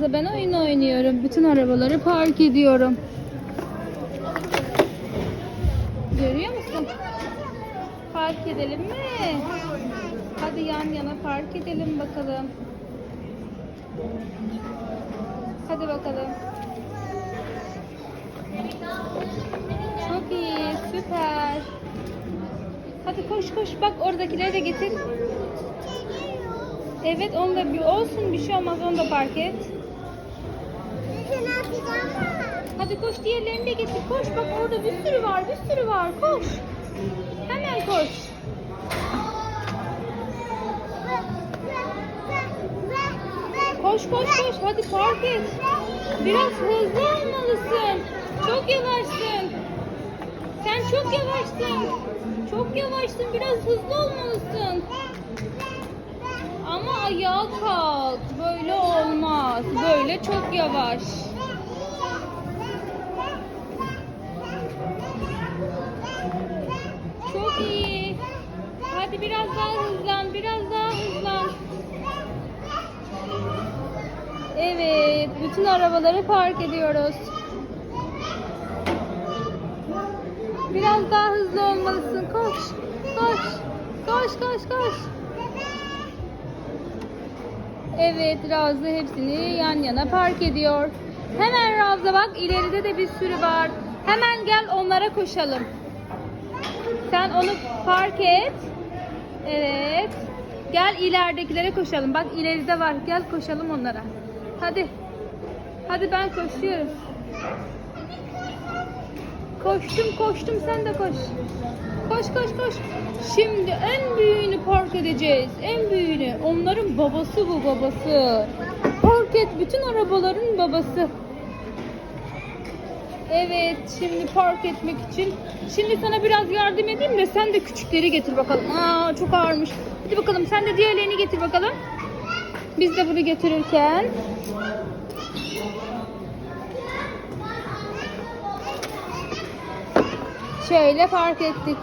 Da ben oyun oynuyorum. Bütün arabaları park ediyorum. Görüyor musun? Park edelim mi? Hadi yan yana park edelim bakalım. Hadi bakalım. Çok iyi, süper. Hadi koş koş bak oradakileri de getir. Evet onu da bir olsun bir şey olmaz onu da park et. Hadi koş diğerlerini de getir. Koş bak orada bir sürü var bir sürü var koş. Hemen koş. Koş koş koş hadi park et. Biraz hızlı olmalısın. Çok yavaşsın. Sen çok yavaşsın. Çok yavaşsın. Biraz hızlı olmalısın. Ama ayağa kalk. Böyle olmaz. Böyle çok yavaş. Çok iyi. Hadi biraz daha hızlan. Biraz daha hızlan. Evet. Bütün arabaları park ediyoruz. Biraz daha hızlı olmalısın. Koş. Koş. Koş koş koş. Evet Ravza hepsini yan yana park ediyor. Hemen Ravza bak ileride de bir sürü var. Hemen gel onlara koşalım. Sen onu park et. Evet. Gel ileridekilere koşalım. Bak ileride var. Gel koşalım onlara. Hadi. Hadi ben koşuyorum. Koştum koştum sen de koş. Koş koş koş. Şimdi en büyüğünü park edeceğiz. En büyüğünü. Onların babası bu babası. Park et bütün arabaların babası. Evet şimdi park etmek için. Şimdi sana biraz yardım edeyim de sen de küçükleri getir bakalım. Aa çok ağırmış. Hadi bakalım sen de diğerlerini getir bakalım. Biz de bunu getirirken. Şöyle park ettik.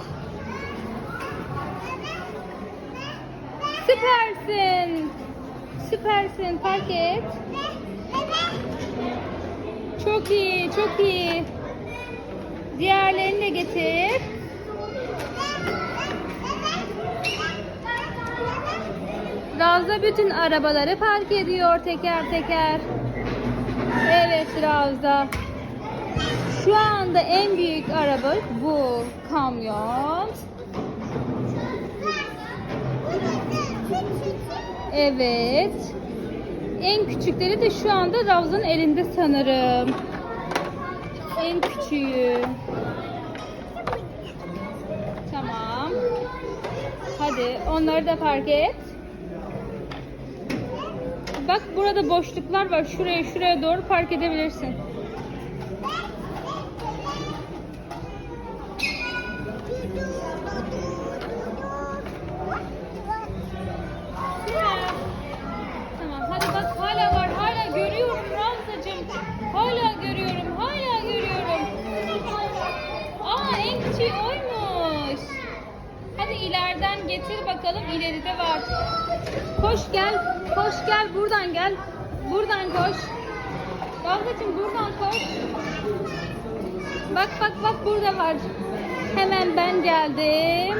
Süpersin. Süpersin. Park et. Çok iyi, çok iyi. Diğerlerini de getir. Ravza bütün arabaları park ediyor teker teker. Evet Ravza. Şu anda en büyük araba bu kamyon. Evet. En küçükleri de şu anda Ravza'nın elinde sanırım. En küçüğü. Tamam. Hadi onları da park et. Bak burada boşluklar var. Şuraya şuraya doğru park edebilirsin. İleriden getir bakalım. İleride var. Koş gel. Koş gel. Buradan gel. Buradan koş. Ravzacığım buradan koş. Bak bak bak burada var. Hemen ben geldim.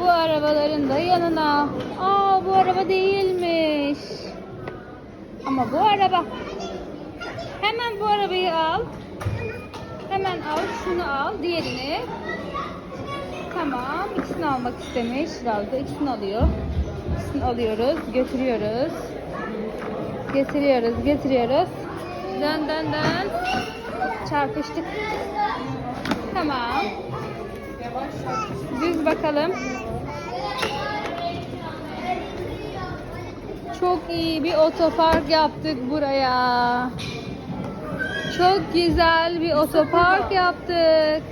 Bu arabaların da yanına. Aa bu araba değilmiş. Ama bu araba. Hemen bu arabayı al. Hemen al. Şunu al. Diğerini. Tamam. ikisini almak istemiş. Razda ikisini alıyor. İkisini alıyoruz. Götürüyoruz. Getiriyoruz. Getiriyoruz. Dön dön dön. Çarpıştık. Tamam. Düz bakalım. Çok iyi bir otopark yaptık buraya. Çok güzel bir otopark yaptık.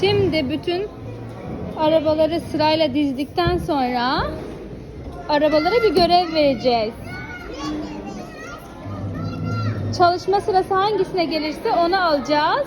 Şimdi bütün arabaları sırayla dizdikten sonra arabalara bir görev vereceğiz. Çalışma sırası hangisine gelirse onu alacağız.